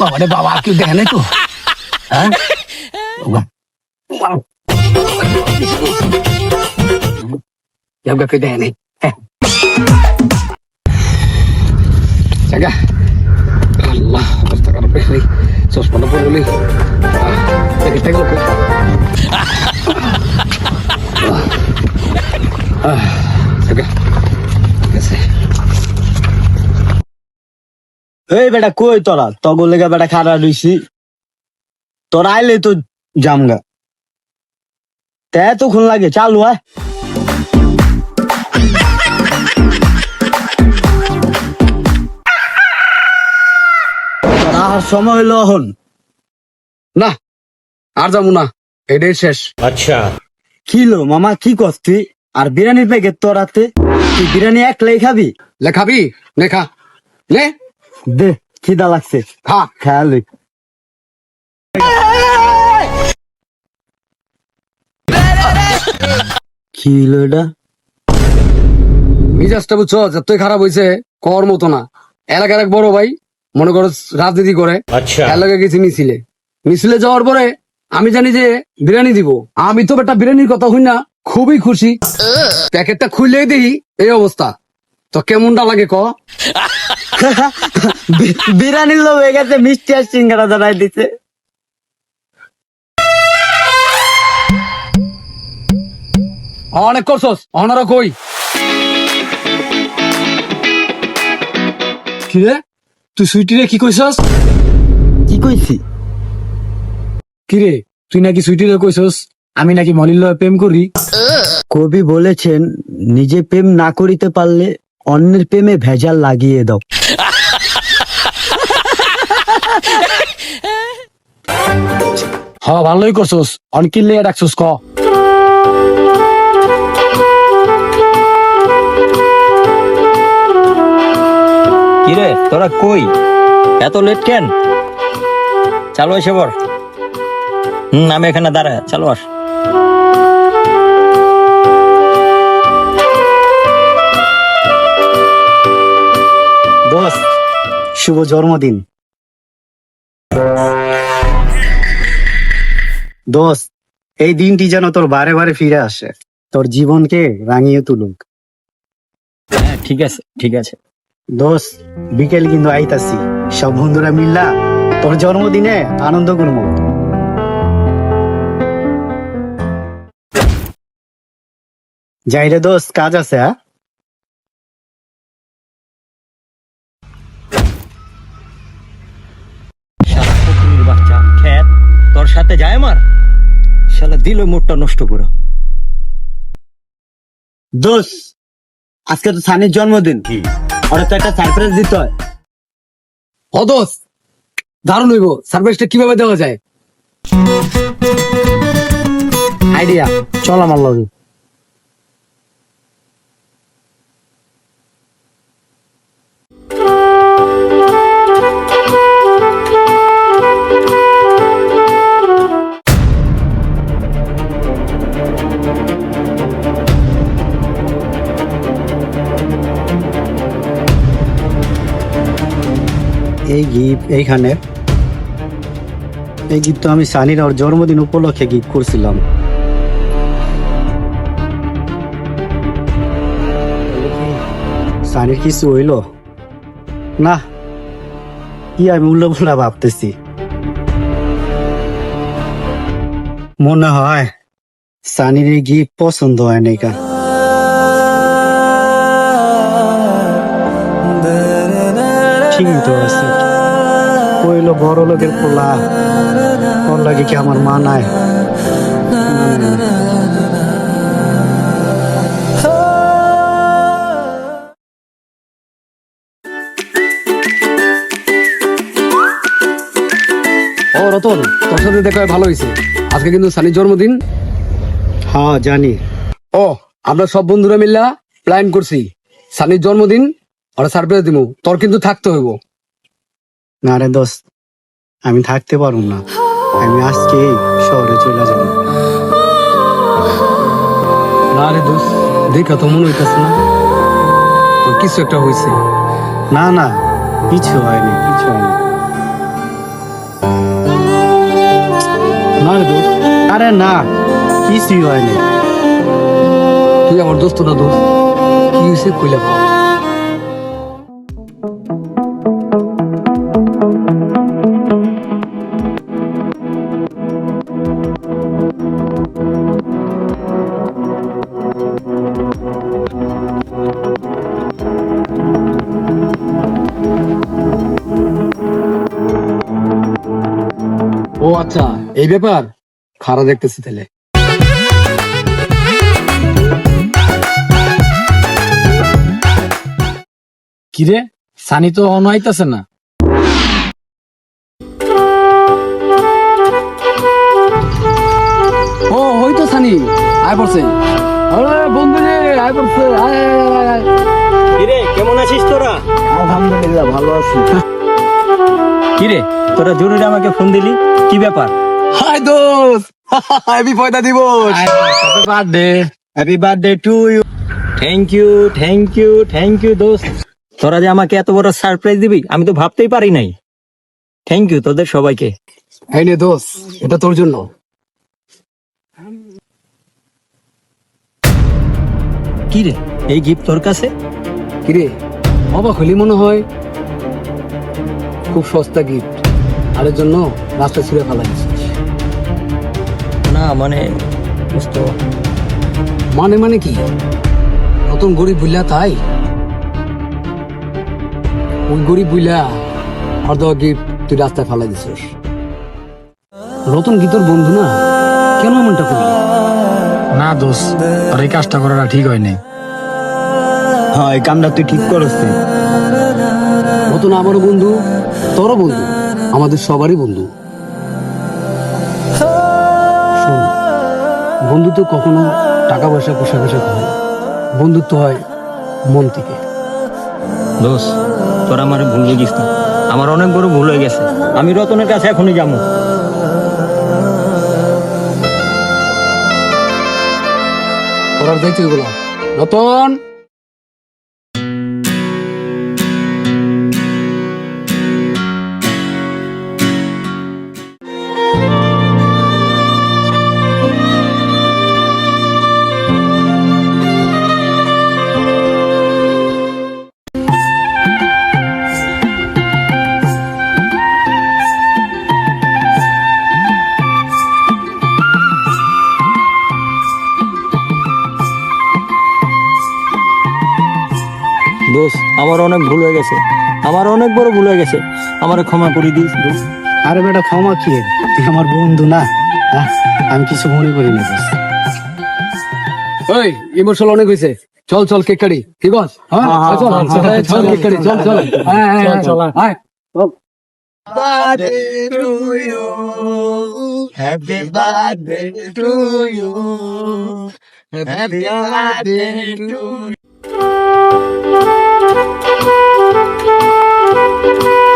বাবা রে বাবা কেউ দেখে নাই তো? হ্যাঁ? বাবা। বাবা। কেউ কেউ দেখে নাই হ্যাঁ। জায়গা আল্লাহ অবস্থা খারাপ রে ভাই চশমাটা পরে গেলি দেখে থাকল জায়গা ঠিক আছে এই বেটা কই তোরা তগর লেগে বেটা খারাপ রইছি তোরা আইলে তো জামগা তে তো খুন লাগে চালু হয় আর সময় এখন না আর যাব না এটাই শেষ। আচ্ছা। কি লো মামা কি করতি? আর বিরিয়ানির প্যাকেট তোরাতে তুই বিরিয়ানি একলাই খাবি? লেখাবি লেখা নে দে খিদা লাগছে। খা। খেয়াল কি হলো এটা? মিজাজটা বুঝছ যতই খারাপ হয়েছে কর মতো না। এলাকার এক বড় ভাই মনে করো রাজনীতি করে। এলাকা গেছি মিছিলে। মিছিলে যাওয়ার পরে আমি জানি যে বিরিয়ানি দিব। আমি তো একটা বিরিয়ানির কথা হই না খুবই খুশি। প্যাকেটটা খুললেই দিই এই অবস্থা। তো কেমনটা লাগে ক? বিরিয়ানির লোক হয়ে গেছে মিষ্টি আর সিঙ্গারা দাঁড়াই দিছে। অনেক করছস অনারা কই? কিরে তুই সুইটিরে কি কইছস? কি কইছি? কিরে তুই নাকি সুইটিরে কইছস? আমি নাকি মলিল প্রেম করি। কবি বলেছেন নিজে প্রেম না করিতে পারলে অন্যের প্রেমে ভেজাল লাগিয়ে দাও। হ ভালোই করছস। অনকিল্লে ডাকছস ক। কিরে তোরা কই? এত লেট কেন? চালু এসে বর হুম আমি এখানে দাঁড়া চালু আস শুভ জন্মদিন। দোস্ত এই দিনটি যেন তোর বারে বারে ফিরে আসে। তোর জীবনকে রাঙিয়ে তুলুক। হ্যাঁ ঠিক আছে ঠিক আছে। দোস্ত বিকেল কিন্তু আইতাছি। সব বন্ধুরা মিল্লা তোর জন্মদিনে আনন্দ করব। যাই রে দোস্ত কাজ আছে হ্যাঁ? বাচ্চা খ্যাত। তোর সাথে যায় আমার? শালা দিল মুডটা নষ্ট করে। দোস্ত আজকে তো সানির জন্মদিন। ওরা তো একটা সারপ্রাইজ দিতে হয়। অদোস দারুণ হইব। সারপ্রাইজটা কীভাবে দেওয়া যায়? আইডিয়া চল আমার লগে। এই এইখানে। এই গিফট আমি সানির ওর জন্মদিন উপলক্ষে গিফট করছিলাম। সানির কিছু হইল? না, কি আমি উল্লাপুল্লা ভাবতেছি। মনে হয় সানির এই পছন্দ হয় নাই কা ঠিকই তো। বড় লোকের পোলা। ওর লাগে কি আমার মানায় ও রতন তোর সাথে দেখা ভালো হয়েছে। আজকে কিন্তু সানির জন্মদিন। হ্যাঁ জানি। ও আমরা সব বন্ধুরা মিল্লা প্ল্যান করছি। সানির জন্মদিন ওরা সারপ্রাইজ দিব তোর কিন্তু থাকতে হইব। না রে দোস্ত আমি থাকতে পারুম না। আমি আজকে শহরে চলে যাব। না রে দোষ দেখা তো মনে হইতেছে না। তোর কিছু একটা হয়েছে না না কিছু হয়নি কিছু হয়নি। না রে দোষ আরে না কিছুই হয়নি। তুই আমার দোস্ত না দোষ কি হয়েছে কইলা আচ্ছা এই ব্যাপার? খারাপ দেখতেছি তাহলে। কিরে সানি তো অনাইতাছে না। ও ওই তো সানি আয় পড়ছে। আরে বন্ধু রে আয় পড়ছে আয়, আয়, আয়। কিরে কেমন আছিস তোরা? আলহামদুলিল্লাহ ভালো আছি। কিরে তোরা জরুরি আমাকে ফোন দিলি? কি ব্যাপার? হাই দোস্ত হ্যাপি পয়দা দিবস। Happy birthday happy birthday to you thank you thank you thank you দোস্ত। তোরা যে আমাকে এত বড় সারপ্রাইজ দিবি আমি তো ভাবতেই পারি নাই। থ্যাংক ইউ তোদের সবাইকে। এই নে দোস্ত এটা তোর জন্য। কি রে এই গিফট তোর কাছে? কিরে অবাক হলি মনে হয়? খুব সস্তা গিফট আর এর জন্য রাস্তা ছুঁড়ে ফেলা না মানে বুঝতো মানে মানে কি? নতুন গরিব বুঝলা তাই? ওই গরিব বুঝলা আর দেওয়া গিফট তুই রাস্তায় ফেলা দিছিস। রতন কি তোর বন্ধু না? কেন এমনটা করলি? না দোষ আর এই কাজটা করাটা ঠিক হয় নাই হ্যাঁ এই কামটা তুই ঠিক করছিস। রতন আমারও বন্ধু? তোরও বন্ধু আমাদের সবারই বন্ধু। শোন, বন্ধুত্ব কখনো টাকা পয়সা পোশাক আশাক হয় বন্ধুত্ব হয় মন থেকে। দোষ তোরা আমার ভুল বুঝিস না। আমার অনেক বড় ভুল হয়ে গেছে। আমি রতনের কাছে এখনই যাব। তোর দেখছি ওগুলো রতন! দোষ আমার অনেক ভুল হয়ে গেছে। আমার অনেক বড় ভুল হয়ে গেছে। আমার ক্ষমা করে দিস দোষ আরে বেটা ক্ষমা কি? তুই আমার বন্ধু না? আমি কিছু মনে করি না ওই ইমোশনাল অনেক হয়েছে। চল চল কেক কাটি। ঠিক আছে হ্যাঁ হ্যাঁ, হ্যাঁ, চল হ্যাঁ, চল, চল চল, কেক কাটি চল চল। হ্যাঁ হ্যাঁ হ্যাঁ, চল, আয়। Happy birthday to you. Happy birthday to Thank you.